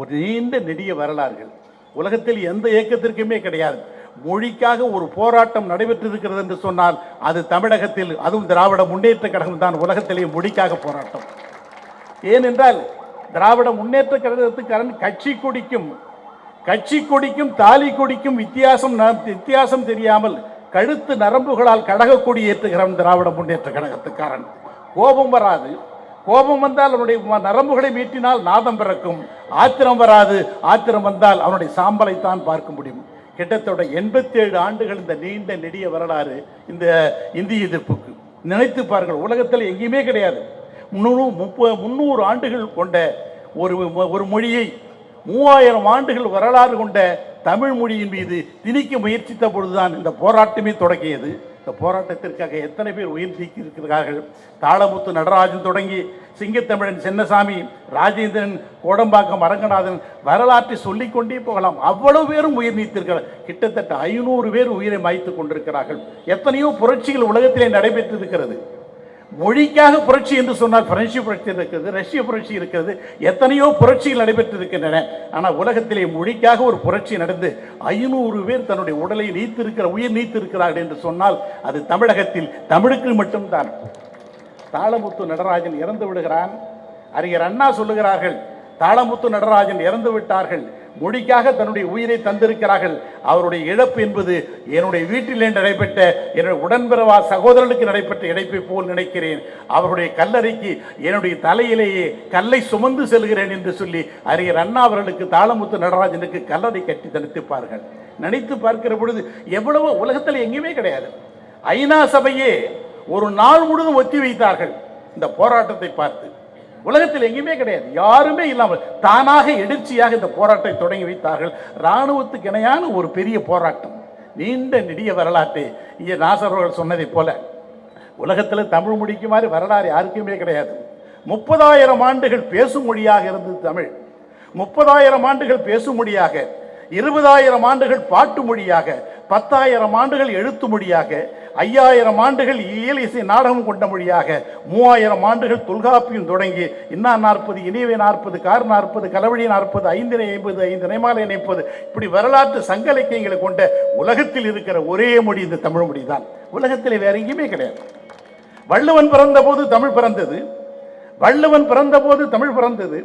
ஒரு நீண்ட நெடிய வரலாறுகள். உலகத்தில் எந்த இயக்கத்திற்குமே கிடையாது. மொழிக்காக ஒரு போராட்டம் நடைபெற்றிருக்கிறது என்று சொன்னால் அது தமிழகத்தில் அதுவும் திராவிட முன்னேற்ற கழகம் தான் உலகத்திலேயே மொழிக்காக போராட்டம். ஏனென்றால் திராவிட முன்னேற்ற கழகத்துக்காரன் கட்சி கொடிக்கும் கட்சி கொடிக்கும் தாலி கொடிக்கும் வித்தியாசம் வித்தியாசம் தெரியாமல் கழுத்து நரம்புகளால் கழக கொடி ஏற்றுகிறான் திராவிட முன்னேற்ற கழகத்துக்காரன். கோபம் வராது. கோபம் வந்தால் அவனுடைய ம- நரம்புகளை மீட்டினால் நாதம் பிறக்கும். ஆத்திரம் வராது. ஆத்திரம் வந்தால் அவனுடைய சாம்பலைத்தான் பார்க்க முடியும். கிட்டத்தட்ட எண்பத்தேழு ஆண்டுகள் இந்த நீண்ட நெடிய வரலாறு இந்த இந்திய எதிர்ப்புக்கு. நினைத்து பாருங்கள் உலகத்தில் எங்கேயுமே கிடையாது. முன்னூறு முப்ப முந்நூறு ஆண்டுகள் கொண்ட ஒரு ஒரு மொழியை மூவாயிரம் ஆண்டுகள் வரலாறு கொண்ட தமிழ் மொழியின் மீது திணிக்க முயற்சித்த பொழுதுதான் இந்த போராட்டமே தொடங்கியது. இந்த போராட்டத்திற்காக எத்தனை பேர் உயிர் நீக்கியிருக்கிறார்கள்? தாளபுத்து தாளமுத்து நடராஜன் தொடங்கி சிங்கத்தமிழன் சின்னசாமி ராஜேந்திரன் கோடம்பாக்கம் அரங்கநாதன் வரலாற்றை சொல்லிக்கொண்டே போகலாம். அவ்வளவு பேரும் உயிர் நீத்திருக்கிறார் கிட்டத்தட்ட ஐநூறு பேர் உயிரை மாய்த்து கொண்டிருக்கிறார்கள். எத்தனையோ புரட்சிகள் உலகத்திலே நடைபெற்றிருக்கிறது. மொழிக்காக புரட்சி என்று சொன்னால் பிரெஞ்சு புரட்சி இருக்கிறது ரஷ்ய புரட்சி இருக்கிறது எத்தனையோ புரட்சிகள் நடைபெற்றிருக்கின்றன. ஆனால் உலகத்திலே மொழிக்காக ஒரு புரட்சி நடந்து ஐநூறு பேர் தன்னுடைய உடலை நீத்திருக்கிற உயிர் நீத்திருக்கிறார்கள் என்று சொன்னால் அது தமிழகத்தில் தமிழுக்கு மட்டும்தான். தாளமுத்து நடராஜன் இறந்து விடுகிறான். அறிஞர் அண்ணா சொல்லுகிறார்கள் தாளமுத்து நடராஜன் இறந்து விட்டார்கள். மொழிக்காக தன்னுடைய உயிரை தந்திருக்கிறார்கள். அவருடைய இழப்பு என்பது என்னுடைய வீட்டிலே நடைபெற்ற என்னுடைய உடன்பிறவா சகோதரனுக்கு நடைபெற்ற இழப்பை போல் நினைக்கிறேன். அவருடைய கல்லறைக்கு என்னுடைய தலையிலேயே கல்லை சுமந்து செல்கிறேன் என்று சொல்லி அறிஞர் அண்ணா அவர்களுக்கு தாளமுத்து நடராஜனுக்கு கல்லறை கட்டி தனித்துப்பார்கள் நினைத்து பார்க்கிற பொழுது எவ்வளவோ உலகத்தில் எங்கேயுமே கிடையாது. ஐநா சபையே ஒரு நாள் முழுவதும் ஒத்தி வைத்தார்கள். இந்த போராட்டத்தை பார்த்து. உலகத்தில் எங்கேயுமே கிடையாது. யாருமே இல்லாமல் தானாக எழுச்சியாக இந்த போராட்டத்தை தொடங்கி வைத்தார்கள். இராணுவத்துக்கு இணையான ஒரு பெரிய போராட்டம். நீண்ட நெடிய வரலாற்று. இங்கே நாசர் அவர்கள் சொன்னதைப் போல உலகத்தில் தமிழ் மொழிக்கு மாதிரி வரலாறு யாருக்குமே கிடையாது. முப்பதாயிரம் ஆண்டுகள் பேசும் மொழியாக இருந்தது தமிழ். முப்பதாயிரம் ஆண்டுகள் பேசும் மொழியாக இருபதாயிரம் ஆண்டுகள் பாட்டு மொழியாக பத்தாயிரம் ஆண்டுகள் எழுத்து மொழியாக ஐயாயிரம் ஆண்டுகள் இயல் இசை நாடகம் கொண்ட மொழியாக மூவாயிரம் ஆண்டுகள் தொல்காப்பியம் தொடங்கி இன்னா நாற்பது இனிவை நாற்பது கார் நாற்பது கலவழி நாற்பது ஐந்தினை ஐம்பது ஐந்து நினைமாலை இணைப்பது இப்படி வரலாற்று சங்க இலக்கியங்களை கொண்ட உலகத்தில் இருக்கிற ஒரே மொழி இந்த தமிழ் மொழி தான் உலகத்தில் வேற எங்கேயுமே கிடையாது. வள்ளுவன் பிறந்தபோது தமிழ் பிறந்தது. வள்ளுவன் பிறந்தபோது தமிழ் பிறந்தது.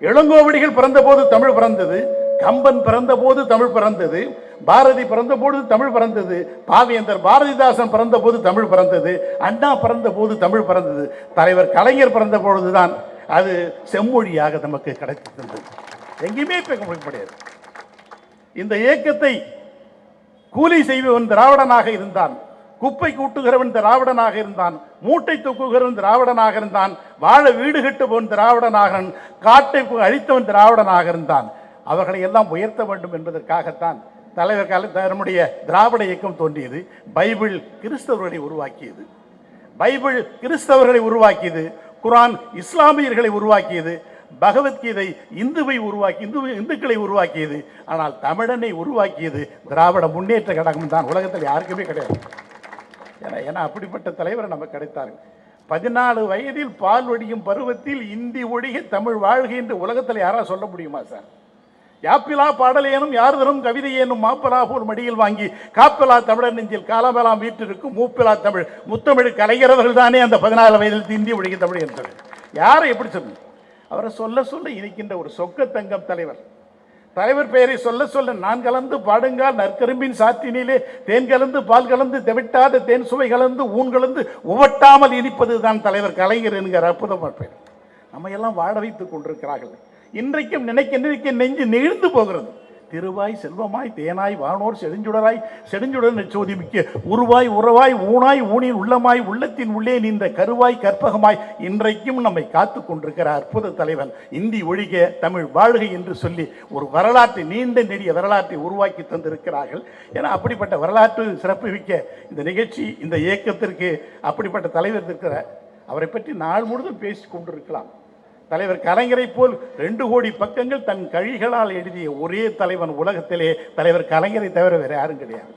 இளங்கோவடிகள் பிறந்தபோது தமிழ் பிறந்தது. கம்பன் பிறந்தபோது தமிழ் பிறந்தது பாரதி பிறந்தபோது தமிழ் பிறந்தது பாவேந்தர் பாரதிதாசன் பிறந்தபோது தமிழ் பிறந்தது அண்ணா பிறந்தபோது தமிழ் பிறந்தது தலைவர் கலைஞர் பிறந்த பொழுதுதான் அது செம்மொழியாக நமக்கு கிடைத்தது எங்கேயுமே பேச முடியாது இந்த இயக்கத்தை கூலி செய்பவன் திராவிடனாக இருந்தான் குப்பை கூட்டுகிறவன் திராவிடனாக இருந்தான் மூட்டை தூக்குகிறவன் திராவிடனாக இருந்தான் வாழ வீடு கட்டுபவன் திராவிடனாக காட்டை அழித்தவன் திராவிடனாக இருந்தான். அவர்களை எல்லாம் உயர்த்த வேண்டும் என்பதற்காகத்தான் தலைவர் கால நம்முடைய திராவிட இயக்கம் தோன்றியது. பைபிள் கிறிஸ்தவர்களை உருவாக்கியது. பைபிள் கிறிஸ்தவர்களை உருவாக்கியது. குரான் இஸ்லாமியர்களை உருவாக்கியது. பகவத்கீதை இந்துவை உருவாக்கி இந்து இந்துக்களை உருவாக்கியது. ஆனால் தமிழனை உருவாக்கியது திராவிட முன்னேற்ற கழகம் தான். உலகத்தில் யாருக்குமே கிடையாது. ஏன்னா ஏன்னா அப்படிப்பட்ட தலைவர் நமக்கு கிடைத்தார்கள் பதினாலு வயதில் பால் வடியும் பருவத்தில் இந்தி ஒழிக தமிழ் வாழ்கை என்று உலகத்தில் யாராவது சொல்ல முடியுமா சார்? யாப்பிலா பாடலேனும் யார் தரும் கவிதை ஏனும் மாப்பிலா மடியில் வாங்கி காப்பலா தமிழர் நெஞ்சில் காலமெல்லாம் வீட்டிற்கும் மூப்பிலா தமிழ். முத்தமிழ் கலைஞரவர்கள் தானே அந்த பதினாலு வயதில் இந்தி ஒழிக தமிழ் என்றார் யாரை எப்படி சொல்லு? அவரை சொல்ல சொல்ல இனிக்கின்ற ஒரு சொக்க தங்கம் தலைவர். தலைவர் பெயரை சொல்ல சொல்ல நான் கலந்து பாடுங்கால் நற்கரும்பின் சாற்றினிலே தேன் கலந்து பால் கலந்து தெவிட்டாத தேன் சுவை கலந்து ஊன் கலந்து உவட்டாமல் இனிப்பது தான் தலைவர். கலைஞர் என்கிற அற்புதமாக பெயர். நம்ம எல்லாம் வாட வைத்துக் கொண்டிருக்கிறார்கள். இன்றைக்கும் நினைக்க நினைக்க நெஞ்சு நெகிழ்ந்து போகிறது. திருவாய் செல்வமாய் தேனாய் வானோர் செடுஞ்சுடராய் செடுஞ்சுடர் சோதி மிக்க உருவாய் உறவாய் ஊனாய் ஊனின் உள்ளமாய் உள்ளத்தின் உள்ளே நின்ற கருவாய் கற்பகமாய் இன்றைக்கும் நம்மை காத்து கொண்டிருக்கிற அற்புத தலைவன் இந்தி ஒழிக தமிழ் வாழ்க என்று சொல்லி ஒரு வரலாற்றை நீண்ட நெடிய வரலாற்றை உருவாக்கி தந்திருக்கிறார்கள். ஏன்னா அப்படிப்பட்ட வரலாற்று சிறப்புமிக்க இந்த நிகழ்ச்சி இந்த இயக்கத்திற்கு அப்படிப்பட்ட தலைவர் இருக்கிற அவரை பற்றி நாள் முழுதும் பேசி கொண்டிருக்கலாம். தலைவர் கலைஞரை போல் ரெண்டு கோடி பக்கங்கள் தன் கழிகளால் எழுதிய ஒரே தலைவன் உலகத்திலே தலைவர் கலைஞரை தவிர வேற யாரும் கிடையாது.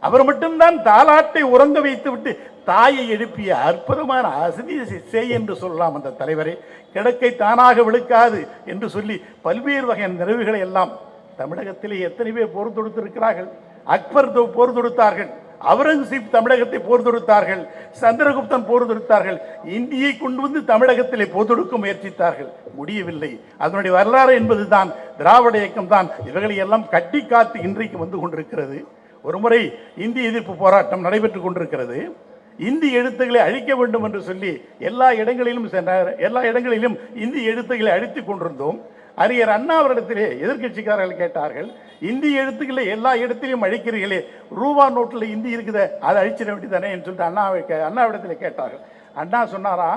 அவர் மட்டும்தான் தாலாட்டை உறங்க வைத்து விட்டு தாயை எழுப்பிய அற்புதமான அசதி சே என்று சொல்லலாம் அந்த தலைவரை. கிடக்கை தானாக விழுக்காது என்று சொல்லி பல்வேறு வகையான நிறைவுகளை எல்லாம் தமிழகத்திலே எத்தனை பேர் போர் தொடுத்திருக்கிறார்கள்? அக்பர் தொ- போர் தொடுத்தார்கள். அவுரங்கசீப் தமிழகத்தை போர் தொடுத்தார்கள் சந்திரகுப்தன் போர் தொடுத்தார்கள் இந்தியை கொண்டு வந்து தமிழகத்திலே போர் தொடுக்க முயற்சித்தார்கள். முடியவில்லை. அதனுடைய வரலாறு என்பது தான் திராவிட இயக்கம் தான் இவர்களை எல்லாம் கட்டி காத்து இன்றைக்கு வந்து கொண்டிருக்கிறது. ஒருமுறை இந்திய எதிர்ப்பு போராட்டம் நடைபெற்றுக் கொண்டிருக்கிறது. இந்தி எழுத்துக்களை அழிக்க வேண்டும் என்று சொல்லி எல்லா இடங்களிலும் சென்றார். எல்லா இடங்களிலும் இந்தி எழுத்துக்களை அழித்துக் கொண்டிருந்தோம். அறிஞர் அண்ணா அவரிடத்திலே எதிர்க்கட்சிக்காரர்கள் கேட்டார்கள் இந்தி எழுத்துக்களை எல்லா இடத்திலையும் அழிக்கிறீர்களே ரூபா நோட்டில் இந்தி இருக்குத அதை அழிச்சிட வேண்டியதானே என்று சொல்லிட்டு அண்ணாவை கே- அண்ணாவிடத்தில் கேட்டார்கள். அண்ணா சொன்னாரா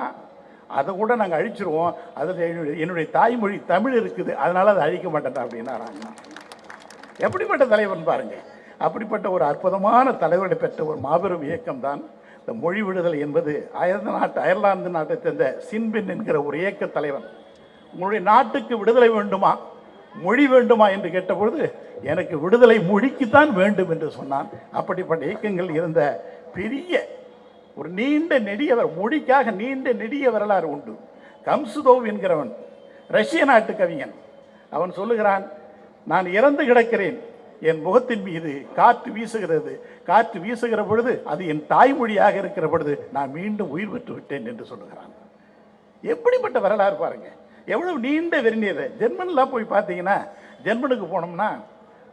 அதை கூட நாங்கள் அழிச்சிருவோம் அதில் என்னுடைய என்னுடைய தாய்மொழி தமிழ் இருக்குது அதனால் அதை அழிக்க மாட்டேன் அப்படின்னாரா அண்ணா. எப்படிப்பட்ட தலைவன் பாருங்க அப்படிப்பட்ட ஒரு அற்புதமான தலைவரை பெற்ற ஒரு மாபெரும் இயக்கம் தான் இந்த மொழி விடுதலை என்பது. அயர்ந்த நாட்டு அயர்லாந்து நாட்டை சேர்ந்த சின்பின் என்கிற ஒரு இயக்க தலைவன். உங்களுடைய நாட்டுக்கு விடுதலை வேண்டுமா? மொழி வேண்டுமா என்று கேட்டபொழுது எனக்கு விடுதலை மொழிக்குத்தான் வேண்டும் என்று சொன்னான். அப்படிப்பட்ட இயக்கங்கள் இருந்த பெரிய ஒரு நீண்ட நெடியவர் மொழிக்காக நீண்ட நெடிய வரலாறு உண்டு. கம்சுதோவ் என்கிறவன் ரஷ்ய நாட்டு கவிஞன். அவன் சொல்லுகிறான் நான் இறந்து கிடக்கிறேன். என் முகத்தின் மீது காற்று வீசுகிறது. காற்று வீசுகிற பொழுது அது என் தாய்மொழியாக இருக்கிற பொழுது நான் மீண்டும் உயிர் பெற்று விட்டேன் என்று சொல்லுகிறான். எப்படிப்பட்ட வரலாறு பாருங்கள் எவ்வளவு நீண்ட வெறிநீர். ஜெர்மனில் போய் பார்த்தீங்கன்னா ஜெர்மனுக்கு போனோம்னா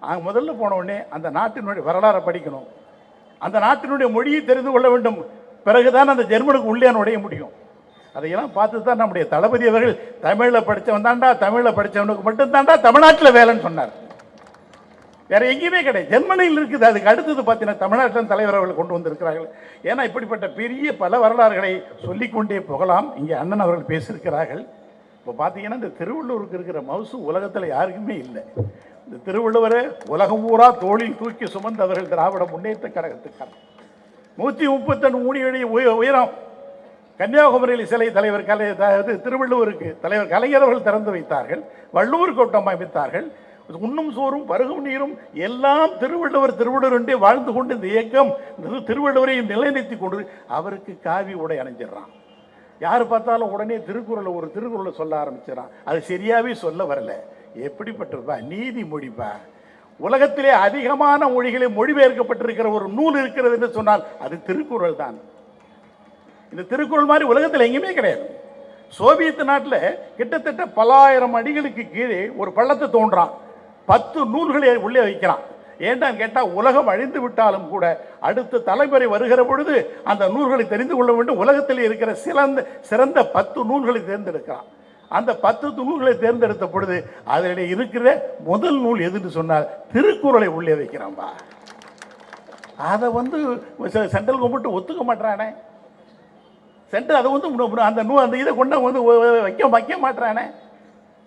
அங்கே முதல்ல போன உடனே அந்த நாட்டினுடைய வரலாறை படிக்கணும். அந்த நாட்டினுடைய மொழியை தெரிந்து கொள்ள வேண்டும். பிறகுதான் அந்த ஜெர்மனுக்கு உள்ளே நுழைய முடியும். அதையெல்லாம் பார்த்து தான் நம்முடைய தளபதி அவர்கள் தமிழில் படித்தவன் தாண்டா தமிழில் படித்தவனுக்கு மட்டும் தாண்டா தமிழ்நாட்டில் வேலைன்னு சொன்னார். வேற எங்கேயுமே கிடையாது. ஜெர்மனியில் இருக்குது. அதுக்கு அடுத்தது பார்த்தீங்கன்னா தமிழ்நாட்டில் தலைவர் அவர்கள் கொண்டு வந்திருக்கிறார்கள். ஏன்னா இப்படிப்பட்ட பெரிய பல வரலாறுகளை சொல்லிக்கொண்டே போகலாம். இங்கே அண்ணன் அவர்கள் பேசியிருக்கிறார்கள். இப்போ பார்த்தீங்கன்னா இந்த திருவள்ளூருக்கு இருக்கிற மவுசு உலகத்தில் யாருக்குமே இல்லை. இந்த திருவள்ளுவரை உலகம் பூரா தோளில் தூக்கி சுமந்தவர்கள் திராவிட முன்னேற்ற கழகத்துக்காரர். நூற்றி முப்பத்தெண்டு மூடியடி உய- உயரம். கன்னியாகுமரியில் சிலை தலைவர் கலை அதாவது திருவள்ளுவருக்கு தலைவர் கலைஞரவர்கள் திறந்து வைத்தார்கள் வள்ளுவர் கோட்டம் அமைத்தார்கள். உண்ணும் சோறும் பருகும் நீரும் எல்லாம் திருவள்ளுவர் திருவள்ளுவர் என்றே வாழ்ந்து கொண்டு இந்த இயக்கம் திருவள்ளுவரையும் நிலைநிறுத்தி கொண்டு அவருக்கு காவி உடை அணிஞ்சிடறான். யார் பார்த்தாலும் உடனே திருக்குறளை ஒரு திருக்குறளை சொல்ல ஆரம்பிச்சிடறான். அது சரியாகவே சொல்ல வரல. நீதி மொழிப்பா? உலகத்திலே அதிகமான மொழிகளை மொழிபெயர்க்கப்பட்டிருக்கிற ஒரு நூல் இருக்கிறது என்று சொன்னால் அது திருக்குறள் தான். இந்த திருக்குறள் மாதிரி உலகத்தில் எங்கேயுமே கிடையாது. சோவியத் நாட்டில் கிட்டத்தட்ட பல்லாயிரம் அடிகளுக்கு கீழே ஒரு பள்ளத்தை தோன்றான். பத்து நூல்களை உள்ளே வைக்கிறான். ஏன்டான்னு கேட்டால் உலகம் அழிந்து விட்டாலும் கூட அடுத்த தலைமுறை வருகிற பொழுது அந்த நூல்களை தெரிந்து கொள்ள வேண்டும். உலகத்தில் இருக்கிற சிறந்த சிறந்த பத்து நூல்களை தேர்ந்தெடுக்கிறான் அந்த பத்து நூல்களை தேர்ந்தெடுத்த பொழுது அதில் இருக்கிற முதல் நூல் எதுன்னு சொன்னால் திருக்குறளை உள்ளே வைக்கிறான்பா அதை வந்து சென்ட்ரல் கவர்மெண்ட் ஒத்துக்க மாட்டானே சென்டர் அதை வந்து அந்த நூ அந்த இதை கொண்டு வந்து வைக்க வைக்க மாட்டானே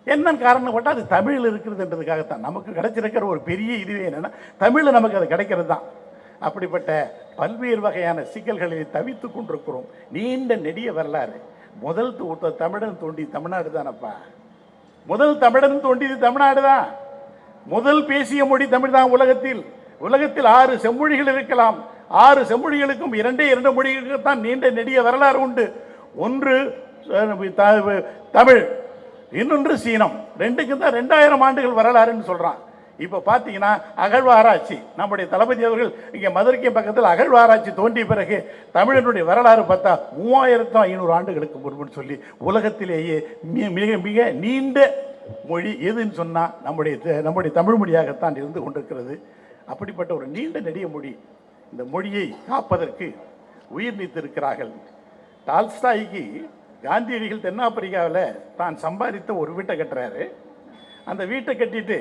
என்னன்னு காரணம் போட்டால் அது தமிழில் இருக்கிறதுன்றதுக்காகத்தான். நமக்கு கிடைச்சிருக்கிற ஒரு பெரிய இதுவே என்னென்னா தமிழில் நமக்கு அது கிடைக்கிறது தான் அப்படிப்பட்ட பல்வேறு வகையான சிக்கல்களில் தவித்து கொண்டிருக்கிறோம். நீண்ட நெடிய வரலாறு. முதல் தோ- தமிழன் தோண்டி தமிழ்நாடு தானப்பா? முதல் தமிழன் தோண்டியது தமிழ்நாடு தான். முதல் பேசிய மொழி தமிழ் தான் உலகத்தில். உலகத்தில் ஆறு செம்மொழிகள் இருக்கலாம். ஆறு செம்மொழிகளுக்கும் இரண்டே இரண்டு மொழிகளுக்கு தான் நீண்ட நெடிய வரலாறு உண்டு. ஒன்று த- தமிழ். இன்னொன்று சீனம். ரெண்டுக்கும் தான் ரெண்டாயிரம் ஆண்டுகள் வரலாறுன்னு சொல்கிறான் இப்போ பார்த்தீங்கன்னா அகழ்வாராய்ச்சி. நம்முடைய தளபதி அவர்கள் இங்கே மதுரைக்கு பக்கத்தில் அகழ்வாராய்ச்சி தோன்றிய பிறகு தமிழனுடைய வரலாறு பார்த்தா மூவாயிரத்து ஐநூறு ஆண்டுகளுக்கு முன்புன்னு சொல்லி உலகத்திலேயே மிக மிக நீண்ட மொழி எதுன்னு சொன்னால் நம்முடைய த- நம்முடைய தமிழ் மொழியாகத்தான் இருந்து கொண்டிருக்கிறது. அப்படிப்பட்ட ஒரு நீண்ட நெடிய மொழி இந்த மொழியை காப்பதற்கு உயிர் நீத்திருக்கிறார்கள். டால்ஸ்டாய்க்கு காந்தியடிகள் தென்னாப்பிரிக்காவில் தான் சம்பாதித்த ஒரு வீட்டை கட்டுறாரு. அந்த வீட்டை கட்டிட்டு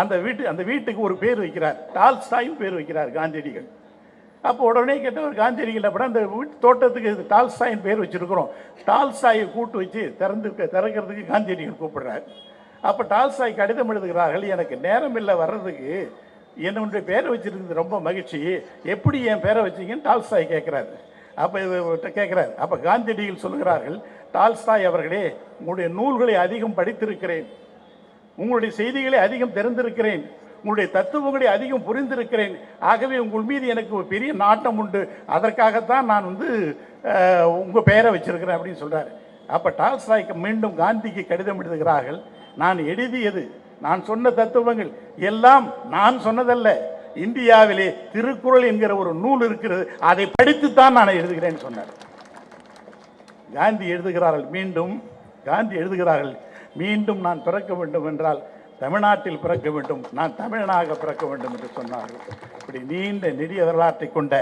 அந்த வீட்டு அந்த வீட்டுக்கு ஒரு பேர் வைக்கிறார். டால்ஸ்டாயும் பேர் வைக்கிறார் காந்தியடிகள். அப்போ உடனே கேட்டவர் காந்தியடிகள் அப்படி அந்த வீட்டு தோட்டத்துக்கு இது டால்ஸ்டாயின் பேர் வச்சிருக்கிறோம். டால்ஸ்டாயை கூட்டு வச்சு திறந்து திறக்கிறதுக்கு காந்தியடிகள் கூப்பிடுறார். அப்போ டால்ஸ்டாய் கடிதம் எழுதுகிறார்கள் எனக்கு நேரம் இல்லை வர்றதுக்கு என்னுடைய பேரை வச்சுருந்தது ரொம்ப மகிழ்ச்சி. எப்படி என் பேரை வச்சீங்கன்னு டால்ஸ்டாய் கேட்குறாரு அப்போ இது கேட்குறாரு அப்போ காந்தியடிகள் சொல்லுகிறார்கள் டால்ஸ்டாய் அவர்களே உங்களுடைய நூல்களை அதிகம் படித்திருக்கிறேன். உங்களுடைய செய்திகளை அதிகம் தெரிந்திருக்கிறேன். உங்களுடைய தத்துவங்களை அதிகம் புரிந்திருக்கிறேன். ஆகவே உங்கள் மீது எனக்கு ஒரு பெரிய நாட்டம் உண்டு. அதற்காகத்தான் நான் வந்து உங்கள் பெயரை வச்சிருக்கிறேன் அப்படின்னு சொல்கிறார் அப்போ டால்ஸ்டாய்க்கு மீண்டும் காந்திக்கு கடிதம் எழுதுகிறார்கள். நான் எழுதியது நான் சொன்ன தத்துவங்கள் எல்லாம் நான் சொன்னதல்ல. இந்தியாவிலே திருக்குறள் என்கிற ஒரு நூல் இருக்கிறது. அதை படித்துத்தான் நான் எழுதுகிறேன்னு சொன்னார். காந்தி எழுதுகிறார்கள் மீண்டும் காந்தி எழுதுகிறார்கள் மீண்டும் நான் பிறக்க வேண்டும் என்றால் தமிழ்நாட்டில் பிறக்க வேண்டும் நான் தமிழனாக பிறக்க வேண்டும் என்று சொன்னார்கள். இப்படி நீண்ட நெடிய வரலாற்றை கொண்ட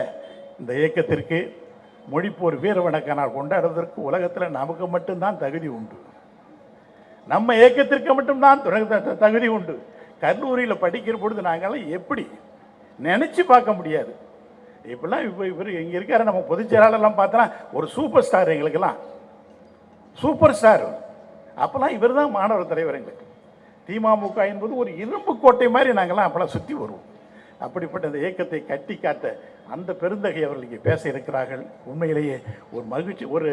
இந்த இயக்கத்திற்கு மொழிப்போர் வீர வணக்க நாள் கொண்டாடுவதற்கு உலகத்தில் நமக்கு மட்டும்தான் தகுதி உண்டு. நம்ம இயக்கத்திற்கு மட்டும்தான் தகுதி உண்டு. கல்லூரியில் படிக்கிற பொழுது நாங்கள்லாம் எப்படி நினச்சி பார்க்க முடியாது. இப்பெல்லாம் இப்போ இவர் இங்கே இருக்காரு நம்ம பொதுச்செயலாளர்லாம் பார்த்தோன்னா ஒரு சூப்பர் ஸ்டார் எங்களுக்கெல்லாம். Super star. அப்போல்லாம் இவர் தான் மாணவர் தலைவர் எங்களுக்கு. திமுக என்பது ஒரு இரும்பு கோட்டை மாதிரி நாங்கள்லாம் அப்போல்லாம் சுற்றி வருவோம். அப்படிப்பட்ட இந்த இயக்கத்தை கட்டி காட்ட அந்த பெருந்தகை அவர்கள் இங்கே பேச இருக்கிறார்கள். உண்மையிலேயே ஒரு மகிழ்ச்சி ஒரு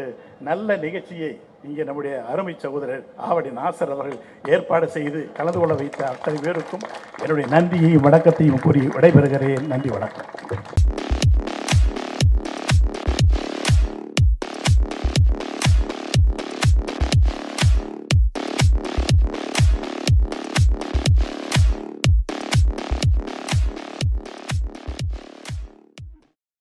நல்ல நிகழ்ச்சியை இங்கே நம்முடைய அருமை சகோதரர் ஆவடி நாசர் அவர்கள் ஏற்பாடு செய்து கலந்து கொள்ள வைத்த அத்தனை பேருக்கும் என்னுடைய நன்றியையும் வணக்கத்தையும் கூறி விடைபெறுகிறேன். நன்றி வணக்கம்.